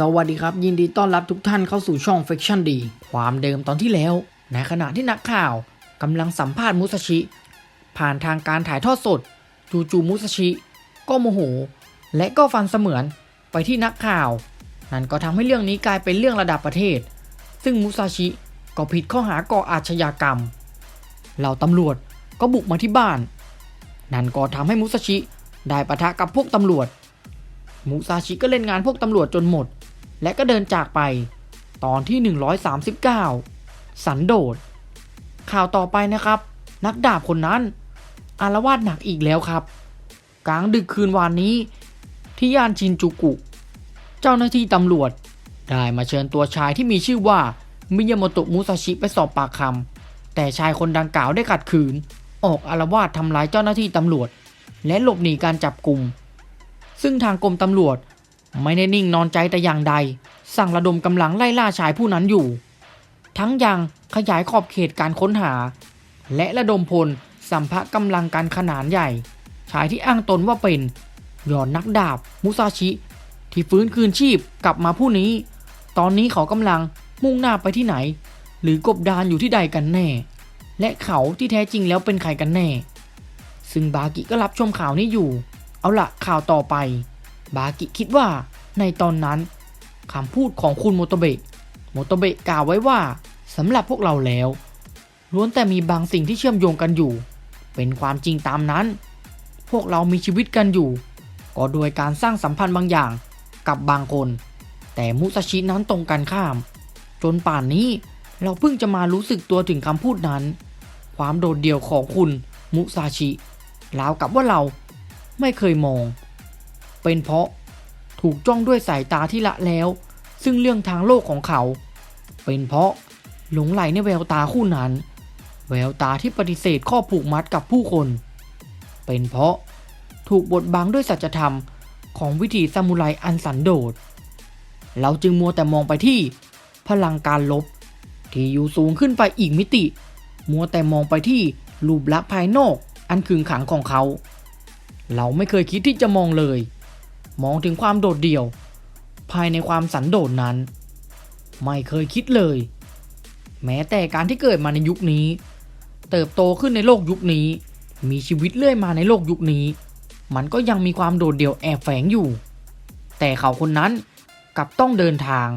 สวัสดีครับ ยินดีต้อนรับทุกท่านเข้าสู่ช่อง Fiction ดี ความเดิมตอนที่แล้ว ในขณะที่นักข่าวกำลังสัมภาษณ์มุสชิ ผ่านทางการถ่ายทอดสด จู่ๆมุสชิ ก็โมโห และก็ฟันเสมือนไปที่นักข่าว นั่นก็ทำให้เรื่องนี้กลายเป็นเรื่องระดับประเทศ ซึ่งมุซาชิก็ผิดข้อหาก่ออาชญากรรมเหล่าตำรวจก็บุกมาที่บ้าน นั่นก็ทำให้มุซาชิได้ปะทะกับพวกตำรวจ มุซาชิก็เล่นงานพวกตำรวจจนหมด และก็เดินจากไป ตอนที่ 139 สันโดษ ข่าวต่อไปนะครับ นักดาบคนนั้น อารวาสหนักอีกแล้วครับ กลางดึกคืนวานนี้ ที่ย่านชินจูกุ เจ้าหน้าที่ตำรวจ ได้มาเชิญตัวชายที่มีชื่อว่า มิยาโมโตะมุซาชิไปสอบปากคำแต่ชายคนดังกล่าวได้ขัดขืน ออกอารวาสทำร้ายเจ้าหน้าที่ตำรวจ และหลบหนีการจับกลุ่มซึ่งทางกรมตำรวจ ไม่ได้นิ่งนอนใจแต่อย่างใด สั่งระดมกำลังไล่ล่าชายผู้นั้นอยู่ ทั้งยังขยายขอบเขตการค้นหา และระดมพลสัมภะกำลังการขนานใหญ่ ชายที่อ้างตนว่าเป็นยอดนักดาบมุซาชิ ที่ฟื้นคืนชีพกลับมาผู้นี้ ตอนนี้เขากำลังมุ่งหน้าไปที่ไหน หรือกบดานอยู่ที่ใดกันแน่ และเขาที่แท้จริงแล้วเป็นใครกันแน่ ซึ่งบากิก็รับชมข่าวนี้อยู่ เอาละข่าวต่อไป บากิคิดว่าในตอนนั้นคำพูดของคุณโมโตเบะโมโตเบะกล่าวไว้ว่าสำหรับพวกเราแล้ว ล้วนแต่มีบางสิ่งที่เชื่อมโยงกันอยู่ เป็นความจริงตามนั้น พวกเรามีชีวิตกันอยู่ ก็โดยการสร้างสัมพันธ์บางอย่างกับบางคน แต่มุซาชินั้นตรงกันข้าม จนป่านนี้เราเพิ่งจะมารู้สึกตัวถึงคำพูดนั้น ความโดดเดี่ยวของคุณมุซาชิราวกับว่าเราไม่เคยมอง เป็นเพราะถูกจ้องด้วยสายตาที่ละแล้ว ซึ่งเรื่องทางโลกของเขา เป็นเพราะหลงไหลในแววตาคู่นั้น แววตาที่ปฏิเสธข้อผูกมัดกับผู้คน เป็นเพราะถูกบดบังด้วยสัจธรรมของวิถีซามูไรอันสันโดษ เราจึงมัวแต่มองไปที่พลังการลบ ที่อยู่สูงขึ้นไปอีกมิติ มัวแต่มองไปที่รูปลักษณ์ภายนอกอันขึงขังของเขา เราไม่เคยคิดที่จะมองเลย มองถึงความโดดเดี่ยว ภายในความสันโดษนั้น ไม่เคยคิดเลย แม้แต่การที่เกิดมาในยุคนี้ เติบโตขึ้นในโลกยุคนี้ มีชีวิตเลื่อยมาในโลกยุคนี้ มันก็ยังมีความโดดเดี่ยวแอบแฝงอยู่ แต่เขาคนนั้นกลับต้องเดินทาง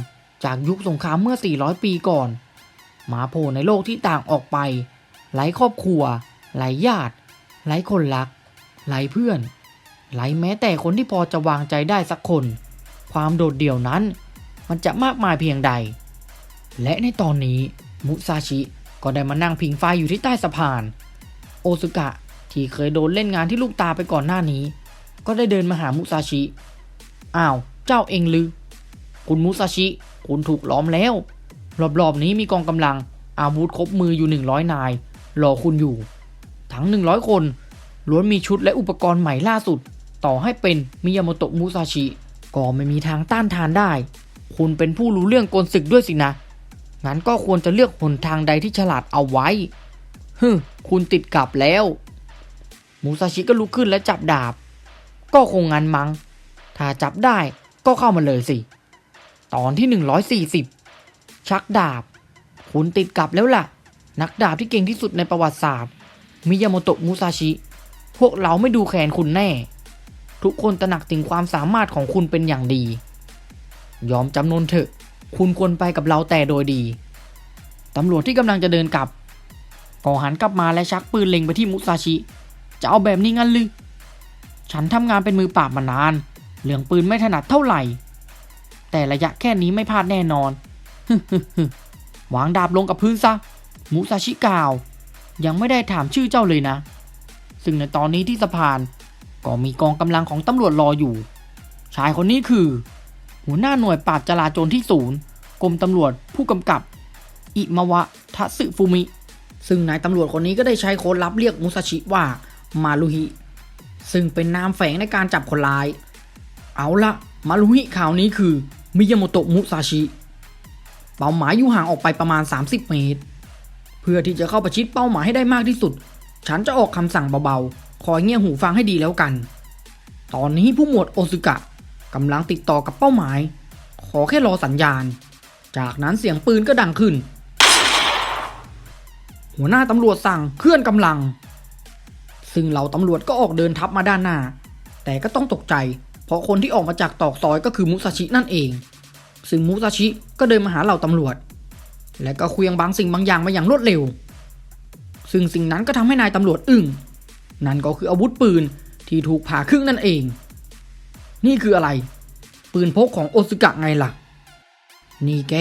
จากยุคสงครามเมื่อ 400 ปีก่อนมาโผล่ในโลกที่ต่างออกไปไร้ครอบครัวไร้ญาติไร้คนรักไร้เพื่อน ไร้แม้แต่คนที่พอจะวางใจได้สักคน ความโดดเดี่ยวนั้น มันจะมากมายเพียงใด และในตอนนี้มุซาชิก็ได้มานั่งพิงไฟอยู่ที่ใต้สะพาน โอซุกะที่เคยโดนเล่นงานที่ลูกตาไปก่อนหน้านี้ ก็ได้เดินมาหามุซาชิ อ้าว เจ้าเองลือ คุณมุซาชิ คุณถูกล้อมแล้ว รอบๆนี้มีกองกำลัง อาวุธครบมืออยู่ 100 นาย รอคุณอยู่ ทั้ง 100 คน ล้วนมีชุดและอุปกรณ์ใหม่ล่าสุด ต่อให้เป็นมิยาโมโตะมุซาชิก็ไม่มีทางต้านทานได้ คุณเป็นผู้รู้เรื่องกลศึกด้วยสินะ งั้นก็ควรจะเลือกหนทางใดที่ฉลาดเอาไว้ฮึคุณติดกับแล้ว มูซาชิก็ลุกขึ้นและจับดาบ ก็คงงันมัง้ง ถ้าจับได้ก็เข้ามาเลยสิ ตอนที่ 140 ชักดาบ คุณติดกับแล้วล่ะ นักดาบที่เก่งที่สุดในประวัติศาสตร์ มิยาโมโตะมูซาชิ พวกเราไม่ดูแคลนคุณแน่ ทุกคนตระหนักถึงความสามารถของคุณเป็นอย่างดี ยอมจำนนเถอะ คุณควรไปกับเราแต่โดยดี ตำรวจที่กำลังจะเดินกลับก็หันกลับมาและชักปืนเล็งไปที่มุซาชิ จะเอาแบบนี้งั้นหรือฉันทำงานเป็นมือปราบมานาน เรื่องปืนไม่ถนัดเท่าไหร่ แต่ระยะแค่นี้ไม่พลาดแน่นอนวางดาบลงกับพื้นซะ มุซาชิกล่าว ยังไม่ได้ถามชื่อเจ้าเลยนะ ซึ่งในตอนนี้ที่สะพาน ก็มีกองกำลังของตำรวจรออยู่ ชายคนนี้คือ หัวหน้าหน่วยปราบจราจรที่ศูนย์กรมตำรวจผู้กำกับ อิมาวะทะสึฟุมิ ซึ่งนายตำรวจคนนี้ก็ได้ใช้โค้ดลับเรียกมุซาชิว่ามารุฮิ ซึ่งเป็นนามแฝงในการจับคนร้าย เอาละมารุฮิข่าวนี้คือมิยาโมโตะมุซาชิ เป้าหมายอยู่ห่างออกไปประมาณ 30 เมตร เพื่อที่จะเข้าประชิดเป้าหมายให้ได้มากที่สุด ฉันจะออกคำสั่งเบาๆ คอเงี่ยหูฟังให้ดีแล้วกัน ตอนนี้ผู้หมวดโอซุกะกำลังติดต่อกับเป้าหมายขขอแค่รอสัญญาณ จากนั้นเสียงปืนก็ดังขึ้น หัวหน้าตำรวจสั่งเคลื่อนกำลัง ซึ่งเหล่าตำรวจก็ออกเดินทับมาด้านหน้า แต่ก็ต้องตกใจ เพราะคนที่ออกมาจากตอกซอยก็คือมุซาชินั่นเอง ซึ่งมุซาชิก็เดินมาหาเหล่าตำรวจ และก็เคลียงบางสิ่งบางอย่างมาอย่างรวดเร็ว ซึ่งสิ่งนั้นก็ทำให้นายตำรวจอึ้ง นั่นก็คืออาวุธปืนที่ถูกผ่าครึ่งนั่นเอง นี่คืออะไร ปืนพกของโอซึกะไงล่ะ นี่แก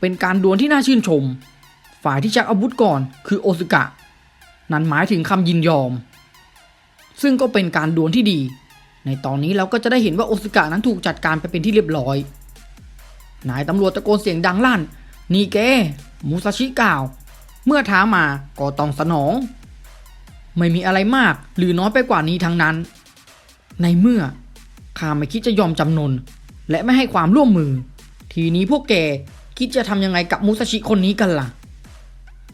เป็นการดวลที่น่าชื่นชม ฝ่ายที่ชักอาวุธก่อนคือโอซึกะ นั่นหมายถึงคำยินยอม ซึ่งก็เป็นการดวลที่ดี ในตอนนี้เราก็จะได้เห็นว่าโอซึกะนั้นถูกจัดการไปเป็นที่เรียบร้อย นายตำรวจตะโกนเสียงดังลั่น นี่แก มูซาชิกล่าว เมื่อท้ามาก็ต้องสนอง ไม่มีอะไรมากหรือน้อยไปกว่านี้ทั้งนั้น ในเมื่อข้าไม่คิดจะยอมจำนน และไม่ให้ความร่วมมือ ทีนี้พวกแกคิดจะทำยังไงกับมุซาชิคนนี้กันล่ะ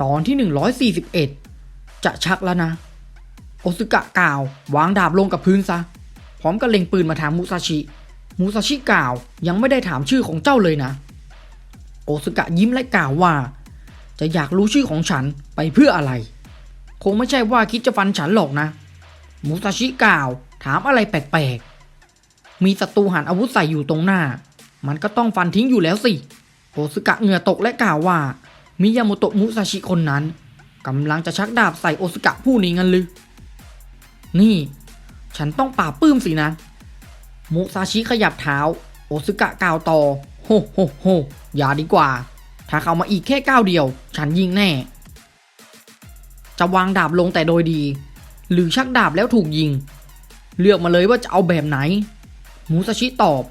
ตอนที่ 141 จะชักแล้วนะ โอซึกะกล่าววางดาบลงกับพื้นซะ พร้อมกับเล็งปืนมาทางมุซาชิ มุซาชิกล่าวยังไม่ได้ถามชื่อของเจ้าเลยนะ โอซึกะยิ้มและกล่าวว่า จะอยากรู้ชื่อของฉันไปเพื่ออะไร คงไม่ใช่ว่าคิดจะฟันฉันหรอกนะมุซาชิกล่าว ถามอะไรแปลกๆ มีศัตรูหันอาวุธใส่อยู่ตรงหน้า มันก็ต้องฟันทิ้งอยู่แล้วสิโอซึกะเหงื่อตกและกล่าวว่า มิยาโมโตะมุซาชิคนนั้นกำลังจะชักดาบใส่โอซึกะผู้นี้งั้นหรือนี่ ฉันต้องป่าปลื้มสินะ มุซาชิขยับเท้า โอซึกะกล่าวต่อ โฮโฮโฮอย่าดีกว่า ถ้าเข้ามาอีกแค่ก้าวเดียว ฉันยิงแน่ จะวางดาบลงแต่โดยดี หรือชักดาบแล้วถูกยิง เลือกมาเลยว่าจะเอาแบบไหน มูซาชิตอบ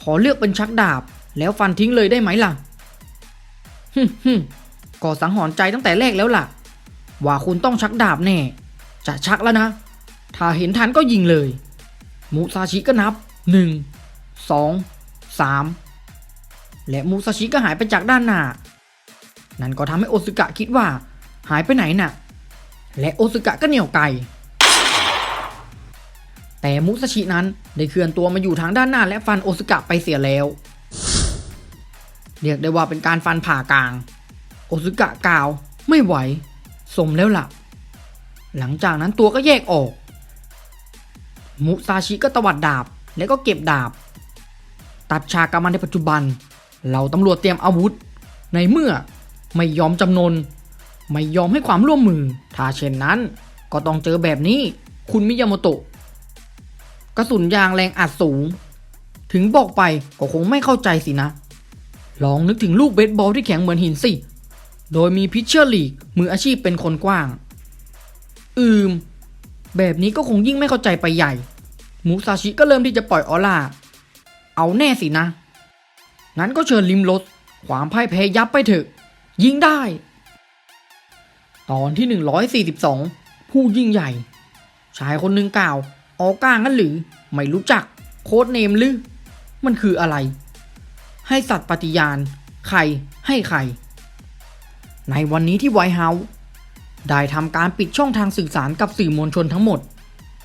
ขอเลือกเป็นชักดาบ แล้วฟันทิ้งเลยได้ไหมล่ะฮึฮึมก็สังหรณ์ใจตั้งแต่แรกแล้วล่ะ ว่าคุณต้องชักดาบแน่ จะชักแล้วนะ ถ้าเห็นทันก็ยิงเลย มูซาชิก็นับหนึ่งสองสามและมูซาชิก็หายไปจากด้านหน้า นั่นก็ทำให้โอซึกะคิดว่า หายไปไหนน่ะ และโอซึกะก็เหนี่ยวไกแต่มุซาชินั้นได้เคลื่อนตัวมาอยู่ทางด้านหน้าและฟันโอซึกะไปเสียแล้ว เรียกได้ว่าเป็นการฟันผ่ากลาง โอซึกะกล่าวไม่ไหว สมแล้วล่ะ หลังจากนั้นตัวก็แยกออก มุซาชิก็ตวัดดาบแล้วก็เก็บดาบ ตัดฉากกับมันในปัจจุบัน เราตำรวจเตรียมอาวุธ ในเมื่อไม่ยอมจำนน ไม่ยอมให้ความร่วมมือ ถ้าเช่นนั้น ก็ต้องเจอแบบนี้ คุณมิยาโมโตะกระสุนยางแรงอัดสูง ถึงบอกไปก็คงไม่เข้าใจสินะ ลองนึกถึงลูกเบสบอลที่แข็งเหมือนหินสิ โดยมีพิชเชอร์ลีกมืออาชีพเป็นคนกว้าง อืม แบบนี้ก็คงยิ่งไม่เข้าใจไปใหญ่ มูซาชิก็เริ่มที่จะปล่อยออร่า เอาแน่สินะ งั้นก็เชิญลิมรถความพ่ายแพ้ยับไปเถอะ ยิงได้ ตอนที่ 142 ผู้ยิ่งใหญ่ ชายคนหนึ่งกล่าว ออก้างั้นหรือ ไม่รู้จัก โค้ดเนมหรือ มันคืออะไร ให้สัตว์ปฏิญาณ ใครให้ใคร ในวันนี้ที่ไวท์เฮาส์ได้ทำการปิดช่องทางสื่อสารกับสื่อมวลชนทั้งหมด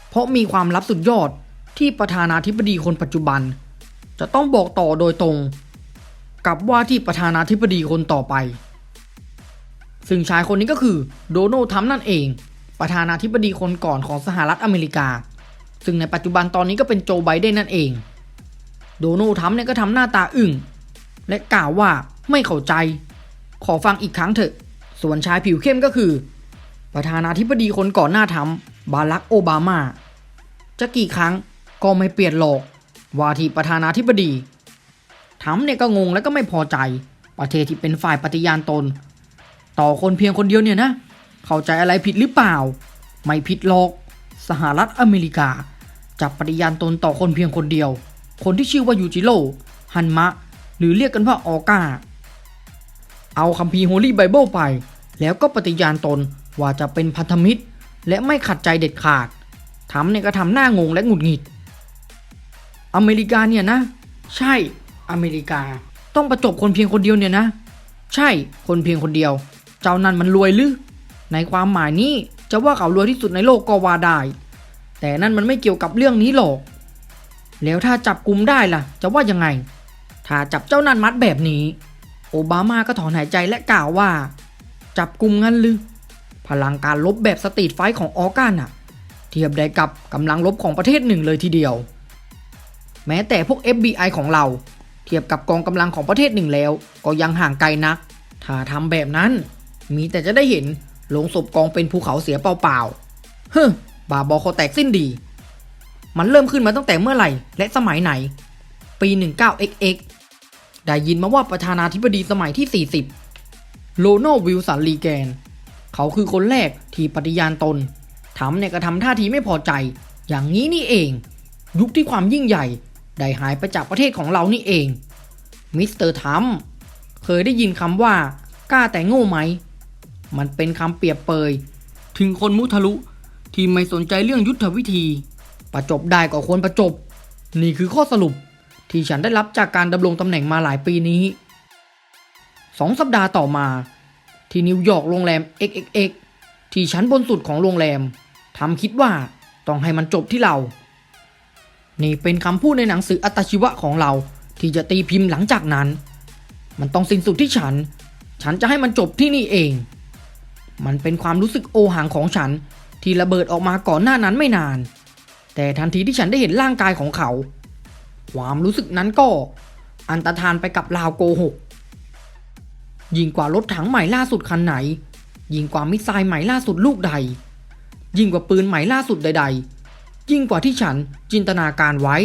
เพราะมีความลับสุดยอดที่ประธานาธิบดีคนปัจจุบัน จะต้องบอกต่อโดยตรง กับว่าที่ประธานาธิบดีคนต่อไป ซึ่งชายคนนี้ก็คือโดนัลด์ทรัมป์นั่นเอง ประธานาธิบดีคนก่อนของสหรัฐอเมริกา ซึ่งในปัจจุบันตอนนี้ก็เป็นโจไบเดนนั่นเอง โดนัลด์ทรัมป์เนี่ยก็ทำหน้าตาอึ้งและกล่าวว่าไม่เข้าใจ ขอฟังอีกครั้งเถอะ ส่วนชายผิวเข้มก็คือ ประธานาธิบดีคนก่อนหน้าทำบารักโอบามา จะกี่ครั้งก็ไม่เปลี่ยนหรอกว่าที่ประธานาธิบดีทำเนี่ยก็งงและก็ไม่พอใจ ประเทศที่เป็นฝ่ายปฏิญาณตน ต่อคนเพียงคนเดียวเนี่ยนะ เข้าใจอะไรผิดหรือเปล่า ไม่ผิดหรอก สหรัฐอเมริกาจะปฏิญาณตนต่อคนเพียงคนเดียว คนที่ชื่อว่ายูจิโร่ฮันมะ หรือเรียกกันว่าออก้า เอาคัมภีร์โฮลี่ไบเบิลไป แล้วก็ปฏิญาณตนว่าจะเป็นพันธมิตร และไม่ขัดใจเด็ดขาดทำเนี่ยก็ทำหน้างงและหงุดหงิด อเมริกาเนี่ยนะ ใช่อเมริกา ต้องประจบคนเพียงคนเดียวเนี่ยนะ ใช่คนเพียงคนเดียว เจ้านั่นมันรวยหรือในความหมายนี้จะว่าเขารวยที่สุดในโลกก็ว่าได้ แต่นั่นมันไม่เกี่ยวกับเรื่องนี้หรอก แล้วถ้าจับกลุ่มได้ล่ะ จะว่ายังไง ถ้าจับเจ้านันมัดแบบนี้ โอบามาก็ถอนหายใจและกล่าวว่า จับกลุ่มงั้นหรือพลังการลบแบบสตรีทไฟของออก้าน่ะ เทียบได้กับกำลังลบของประเทศหนึ่งเลยทีเดียว แม้แต่พวก FBI ของเรา เทียบกับกองกำลังของประเทศหนึ่งแล้ว ก็ยังห่างไกลนัก ถ้าทำแบบนั้น มีแต่จะได้เห็นโลงศพกองเป็นภูเขาเสียเปล่าๆเฮ้อบาบอคอแตกสิ้นดี มันเริ่มขึ้นมาตั้งแต่เมื่อไหร่ และสมัยไหน ปี 19xx ได้ยินมาว่าประธานาธิบดีสมัยที่ 40 โลโนวิลสันลีแกน เขาคือคนแรกที่ปฏิญาณตนทำเนี่ยกระทำท่าทีไม่พอใจ อย่างนี้นี่เอง ยุคที่ความยิ่งใหญ่ ได้หายไปจากประเทศของเรานี่เองมิสเตอร์ทัมเคยได้ยินคำว่ากล้าแต่โง่ไหม มันเป็นคำเปรียบเปย ถึงคนมุทะลุที่ไม่สนใจเรื่องยุทธวิธี ประจบได้ก็ควรประจบ นี่คือข้อสรุปที่ฉันได้รับจากการดำรงตำแหน่งมาหลายปีนี้สองสัปดาห์ต่อมา ที่นิวยอร์กโรงแรม XXX ที่ชั้นบนสุดของโรงแรมทำคิดว่าต้องให้มันจบที่เรา นี่เป็นคำพูดในหนังสืออัตชีวะของเราที่จะตีพิมพ์หลังจากนั้น มันต้องสิ้นสุดที่ฉัน ฉันจะให้มันจบที่นี่เอง มันเป็นความรู้สึกโอหังของฉัน ที่ระเบิดออกมาก่อนหน้านั้นไม่นาน แต่ทันทีที่ฉันได้เห็นร่างกายของเขา ความรู้สึกนั้นก็ อันตรธานไปกับลาวโกหก ยิ่งกว่ารถถังใหม่ล่าสุดคันไหน ยิ่งกว่ามิสไซล์ใหม่ล่าสุดลูกใด ยิ่งกว่าปืนใหม่ล่าสุดใด ๆ ยิ่งกว่าที่ฉันจินตนาการไว้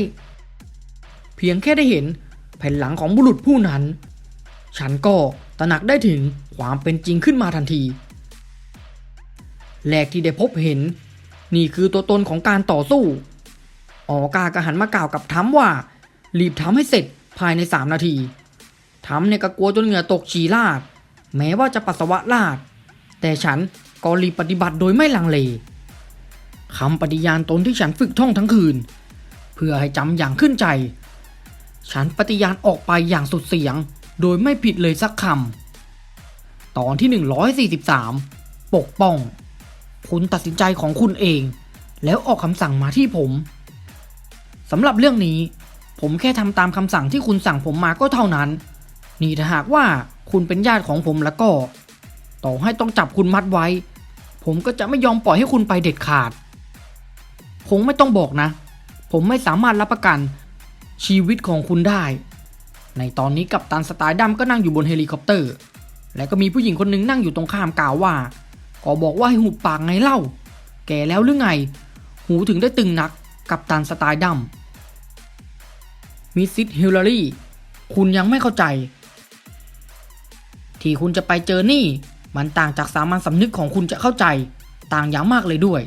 เพียงแค่ได้เห็นแผ่นหลังของบุรุษผู้นั้น ฉันก็ตระหนักได้ถึงความเป็นจริงขึ้นมาทันที แรกที่ได้พบเห็น นี่คือตัวตนของการต่อสู้ ออกากระหันมากล่าวกับทัมว่า รีบทำให้เสร็จภายในสามนาทีทัมเนี่ยก็กลัวจนเหงื่อตกฉี่ลาด แม้ว่าจะปัสสาวะลาด แต่ฉันก็รีบปฏิบัติโดยไม่ลังเลคำปฏิญาณตนที่ฉันฝึกท่องทั้งคืน เพื่อให้จำอย่างขึ้นใจ ฉันปฏิญาณออกไปอย่างสุดเสียง โดยไม่ผิดเลยสักคำ ตอนที่ 143 ปกป้อง คุณตัดสินใจของคุณเอง แล้วออกคำสั่งมาที่ผมสำหรับเรื่องนี้ ผมแค่ทำตามคำสั่งที่คุณสั่งผมมาก็เท่านั้น นี่ถ้าหากว่าคุณเป็นญาติของผมแล้วก็ ต่อให้ต้องจับคุณมัดไว้ ผมก็จะไม่ยอมปล่อยให้คุณไปเด็ดขาด คงไม่ต้องบอกนะ ผมไม่สามารถรับประกันชีวิตของคุณได้ ในตอนนี้กัปตันสไตล์ดำก็นั่งอยู่บนเฮลิคอปเตอร์ และก็มีผู้หญิงคนหนึ่งนั่งอยู่ตรงข้ามกล่าวว่า ก็บอกว่าให้หุบปากไงเล่า แก่แล้วหรือไง หูถึงได้ตึงนักกับตันสไตล์ดำมิสซิสฮิลลารีคุณยังไม่เข้าใจ ที่คุณจะไปเจอนี่ มันต่างจากสามัญสำนึกของคุณจะเข้าใจ ต่างอย่างมากเลยด้วย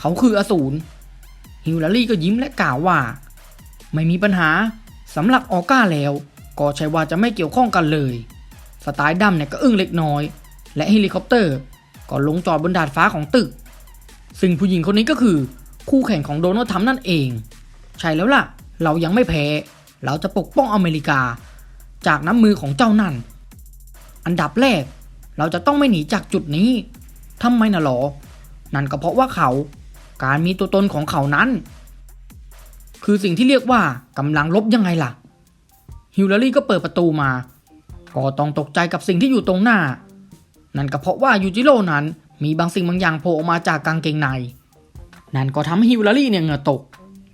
เขาคืออสูรฮิลลารีก็ยิ้มและกล่าวว่า ไม่มีปัญหาสำหรับออก้าแล้ว ก็ใช่ว่าจะไม่เกี่ยวข้องกันเลย สไตล์ดำเนี่ยก็อึ้งเล็กน้อย และเฮลิคอปเตอร์ ก็ลงจอดบนดาดฟ้าของตึก ซึ่งผู้หญิงคนนี้ก็คือ คู่แข่งของโดนัลด์ทรัมป์นั่นเอง ใช่แล้วล่ะ เรายังไม่แพ้ เราจะปกป้องอเมริกา จากน้ำมือของเจ้านั่น อันดับแรก เราจะต้องไม่หนีจากจุดนี้ทำไมนะหรอ นั่นก็เพราะว่าเขา การมีตัวตนของเขานั้น คือสิ่งที่เรียกว่ากำลังลบยังไงล่ะ ฮิลลารีก็เปิดประตูมา ก็ต้องตกใจกับสิ่งที่อยู่ตรงหน้า นั่นก็เพราะว่ายูจิโร่นั้นมีบางสิ่งบางอย่างโผล่ออกมาจากกางเกงใน นั่นก็ทำให้ฮิลลารีเนี่ยเหงื่อตก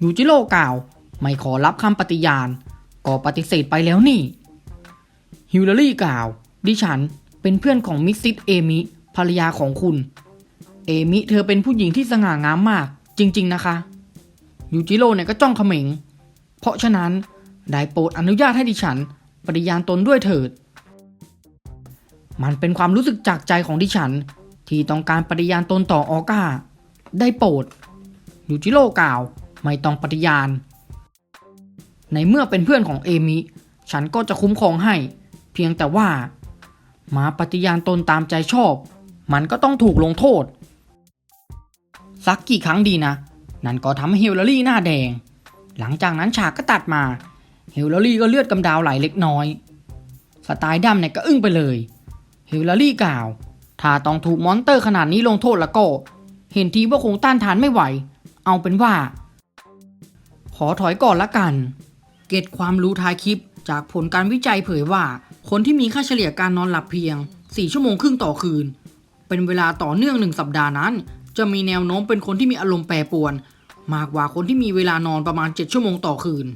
ยูจิโร่กล่าว ไม่ขอรับคำปฏิญาณ ก็ปฏิเสธไปแล้วนี่ ฮิลลารีกล่าว ดิฉันเป็นเพื่อนของมิสซิสเอมิภรรยาของคุณ เอมิเธอเป็นผู้หญิงที่สง่างามมาก จริง ๆ นะคะ ยูจิโร่เนี่ยก็จ้องเขม็ง เพราะฉะนั้นได้โปรดอนุญาตให้ดิฉันปฏิญาณตนด้วยเถิด มันเป็นความรู้สึกจากใจของดิฉัน ที่ต้องการปฏิญาณตนต่อออก้า ได้โปรดยูจิโร่กล่าว ไม่ต้องปฏิญาณ ในเมื่อเป็นเพื่อนของเอมิ ฉันก็จะคุ้มครองให้ เพียงแต่ว่ามาปฏิญาณตนตามใจชอบ มันก็ต้องถูกลงโทษ สักกี่ครั้งดีนะ นั่นก็ทำให้เฮลลารีหน้าแดง หลังจากนั้นฉากก็ตัดมา เฮลลารีก็เลือดกำดาวไหลเล็กน้อย สไตล์ดำเนี่ยก็อึ้งไปเลย ฮิลลารีกล่าว ถ้าต้องถูกมอนเตอร์ขนาดนี้ลงโทษแล้วก็ เห็นทีว่าคงต้านทานไม่ไหว เอาเป็นว่า ขอถอยก่อนละกัน เกตความรู้ท้ายคลิป จากผลการวิจัยเผยว่า คนที่มีค่าเฉลี่ยการนอนหลับเพียง 4 ชั่วโมงครึ่งต่อคืน เป็นเวลาต่อเนื่องหนึ่งสัปดาห์นั้น จะมีแนวโน้มเป็นคนที่มีอารมณ์แปรปรวน มากกว่าคนที่มีเวลานอนประมาณ 7 ชั่วโมงต่อคืน